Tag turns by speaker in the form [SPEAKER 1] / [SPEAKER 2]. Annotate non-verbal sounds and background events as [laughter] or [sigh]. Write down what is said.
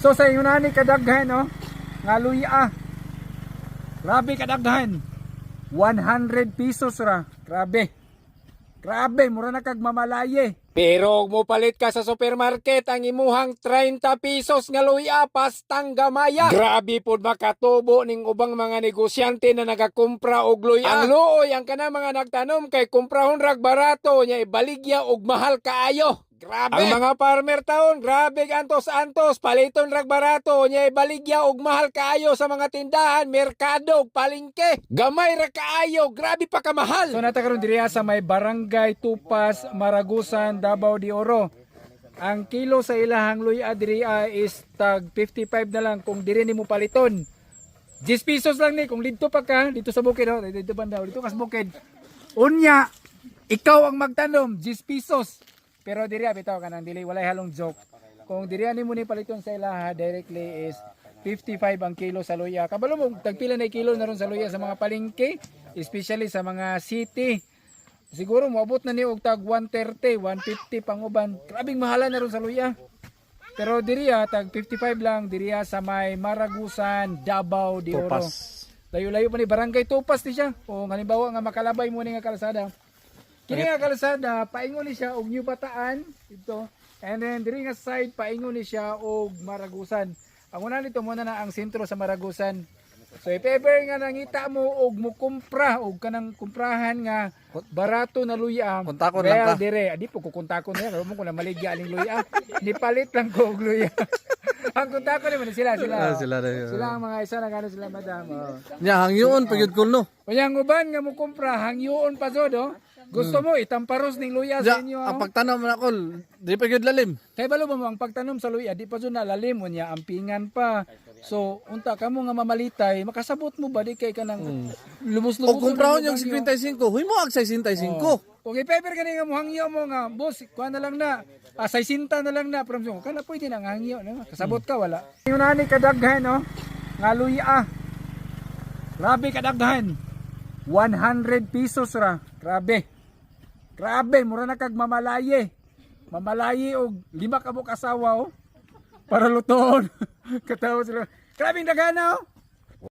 [SPEAKER 1] So sa inyo na ni kadaghan no, nga luya. Grabe kadaghan. 100 pesos ra. Grabe. Grabe, mura na kag mamalaye. Pero mo palit ka sa supermarket ang imuhang 30 pesos nga luya pastang gamaya. Grabe pod makatubo ning ubang mga negosyante na nagakumpra og luya. Ang luoy ang kana mga nagtanom kay kumprahon rag barato nya ibaligya og mahal kaayo. Grabe. Ang mga farmer taon, grabe antos antos, paliton rag barato nya ibaligya og mahal kaayo sa mga tindahan, merkado, ug palengke. Gamay ra kaayo, grabe pa kamahal. So nata karon diriya sa may barangay Tupas, Maragusan, Davao de Oro. Ang kilo sa ilahang luya diriya is tag 55 na lang kung diri nimo paliton. 10 pesos lang ni kung dito pa ka dito sa bukid oh, dito banda dito kas bukid. Unya, ikaw ang magtanom 10 pesos. Pero diri bitaw ka nang dili walay halong joke. Kung diri ani mo ni paliton sa ilaha directly is 55 ang kilo sa luya. Kabalo mo tagpila na kilo na ron sa luya sa mga palengke, especially sa mga city. Siguro moabot na ni og tag 130, 150 pang uban. Grabing mahala na ron sa luya. Pero diriya tag 55 lang diriya sa may Maragusan, Davao de Oro. Layo-layo pa ni barangay Tupas ni siya. O halimbawa nga makalabay mo ni nga kalsada. Kini nga kalsada paingon ni siya og New Bataan ito. And then diri nga side paingon ni siya og Maragusan. Ang una nito muna na ang sentro sa Maragusan. So if ever nga nangita mo og mo kumpra og kanang kumprahan nga barato na luya.
[SPEAKER 2] Kontakon
[SPEAKER 1] well,
[SPEAKER 2] lang ka.
[SPEAKER 1] dire, di po ko kontakon na yan. Mo ko na maligya aling luya. [laughs] Ni palit lang ko og luya. [laughs] ang kontakon naman sila sila.
[SPEAKER 2] Ah, sila na yun.
[SPEAKER 1] Sila ang mga isa na gano sila madam. Oh.
[SPEAKER 2] Nya hangyoon pagyud ko no.
[SPEAKER 1] Unyang uban nga mo kumpra hangyoon pa jud oh. Gusto mo itamparos ning luya sa inyo.
[SPEAKER 2] ang
[SPEAKER 1] Oh.
[SPEAKER 2] pagtanom na ko, di pagyud lalim.
[SPEAKER 1] Kay balo mo ang pagtanom sa luya di pa jud na lalim unya ampingan pa. So unta kamo nga mamalitay makasabot mo ba di kay kanang lumus-lumus.
[SPEAKER 2] O kumprahon yung 55, huy mo ag 65.
[SPEAKER 1] Kung i-paper ka nga mo hangyo mo nga boss, kuha na lang na. Ah, 60 na lang na from so kana pwede na nga hangyo no. Kasabot ka wala. Yung nani kadaghan no. Nga luya. Grabe kadaghan. 100 pesos ra. Grabe. Grabe, mura na kag mamalaye. Mamalaye og lima ka mo kasawa oh. Para lutoon. [laughs] Katawa sila. Grabing daghan na oh.